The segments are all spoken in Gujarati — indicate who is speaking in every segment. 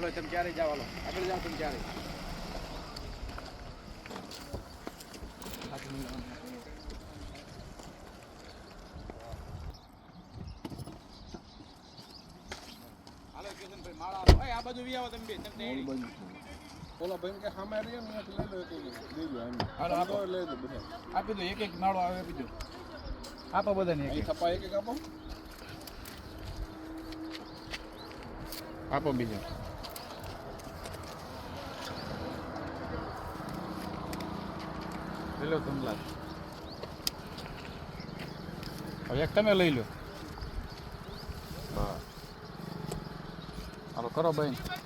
Speaker 1: હાલો તમે ક્યારે જાઓ હાલો. આગળ જાઓ તમે ક્યારે. આ બાજુ વી આવો તમે બે તમને
Speaker 2: ઓલા ભાઈ કે સામે રહીએ ને લઈ લો તો દેજો એમ.
Speaker 1: હાલો, આપો.
Speaker 2: તો લઈ દો બધા.
Speaker 1: આપી દો એક એક નાળો આવે આપી દો. આપો બધાને એક એક
Speaker 2: થપ્પા એક એક આપો.
Speaker 1: આપો બીજો. લઈ લો કમલા હવે એક તમે લઈ લો બસ હાલો કરો ભાઈ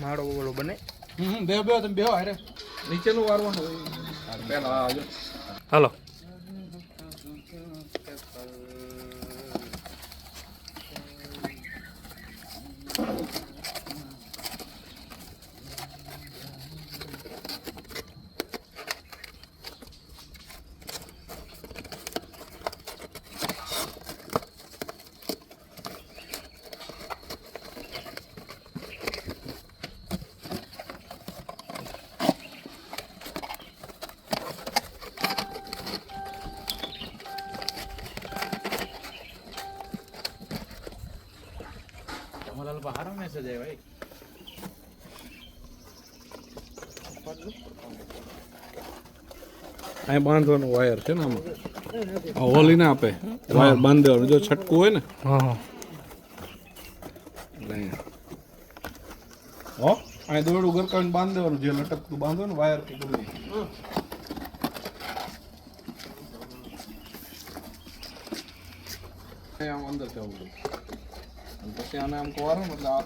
Speaker 3: માળો ઓલો બને.
Speaker 1: હમ બે બેહો તમે બે હારે.
Speaker 2: નીચેનું વારવાનું હોય. પેલા આવજો
Speaker 3: હાલો.
Speaker 1: હારો મેસેજ આવ્યો ભાઈ
Speaker 2: અહીં બાંધવાનું વાયર છે ને આમાં? આ હોલી ના આપે. વાયર બાંધી દેવાનું જો છટકું હોય ને.
Speaker 3: હા. હા?
Speaker 2: અહીં દોરડું ગરકાવીને બાંધી દેવાનું જે લટકતું બાંધો ને વાયર કે ગમે અહીં આમ અંદર જવું અને પછી આને આમ કવારો એટલે આ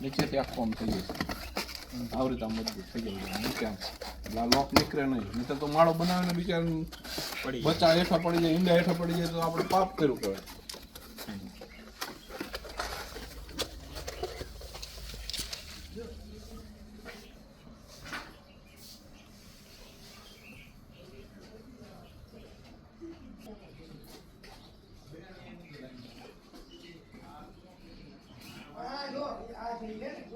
Speaker 2: નીચેથી આખો આમ થઈ જશે આવી રીતે આમ મજબૂત થઈ જાય નીચે આમ એટલે આ લોક નીકળે નહીં નહીં તો માળો બનાવીને બિચારા બચ્ચા હેઠા પડી જાય ઈંડા હેઠા પડી જાય તો આપણે પાપ કર્યું કહેવાય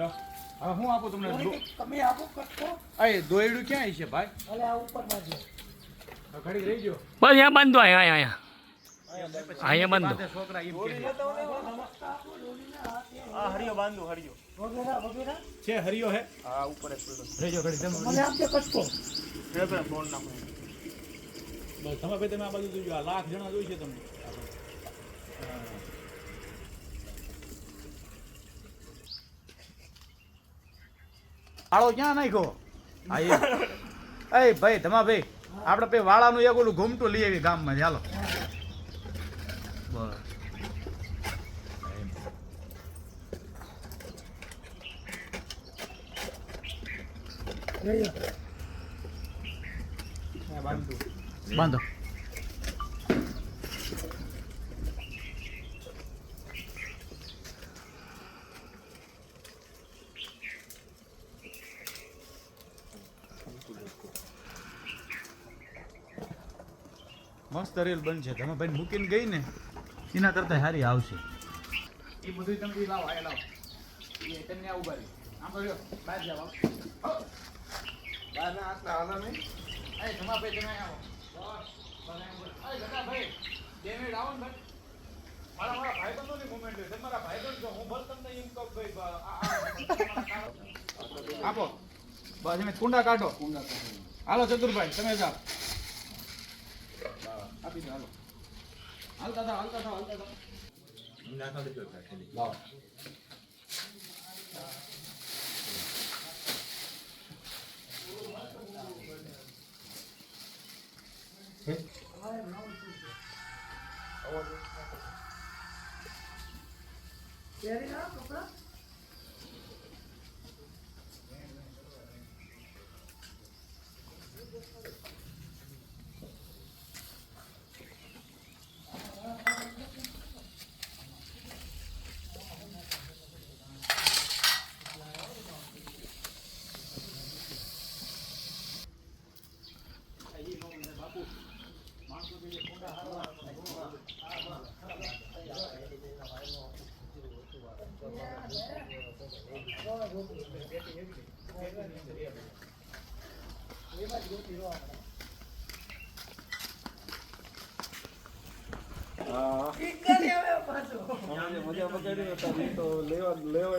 Speaker 1: લો. હવે હું આપું તમને એ દોયડું ક્યાં છે ભાઈ? હવે ઘડી રહી ગયો.
Speaker 3: બસ અહીંયા બાંધો અહીંયા અહીંયા. અહીંયા બાંધો
Speaker 1: પાસે છોકરા એમ કહે છે. હરિયો હે. હા ઉપર રહેજો ઘડી તમે બસ તમે ભાઈ તમે આ બાજુ જોજો. આ લાખ જણા જોઈશે તમને. વાળો ક્યાં નાખ્યો? હા એ ભાઈ તમા ભાઈ આપણે પે વાળાનું એક ઓલું ઘૂમતું લઈ આવી ગામમાં. ચાલો બસ. બાંધો. મસ્ત રેલ બનશે તમે ભાઈ મૂકીને ગઈ ને એના કરતા સારી આવશે એ બધું તમે લાવો આ લાવો એ કન્યા ઊભા રહી આમ કર્યો બહાર જાવ આવો.
Speaker 2: બહારના આટલા હાલા નહીં
Speaker 1: અરે જમા ભાઈ તમે આવો ભાઈ ગટા ભાઈ બે મિનિટ આવો ને ભાઈ મારા મારા ભાઈબંધોની મુમેન્ટ છે. મારા ભાઈબંધ છો. હું ભલે તમને એમ કહું ભાઈ આપો બસ એમ કુંડા કાઢો હાલો ચતુરભાઈ તમે જાઓ આપી દો હાલો. હાલતા થાવ હાલતા થાવ હાલતા થાવ.
Speaker 4: લાવો.
Speaker 5: મજા પકડી લેવા લેવા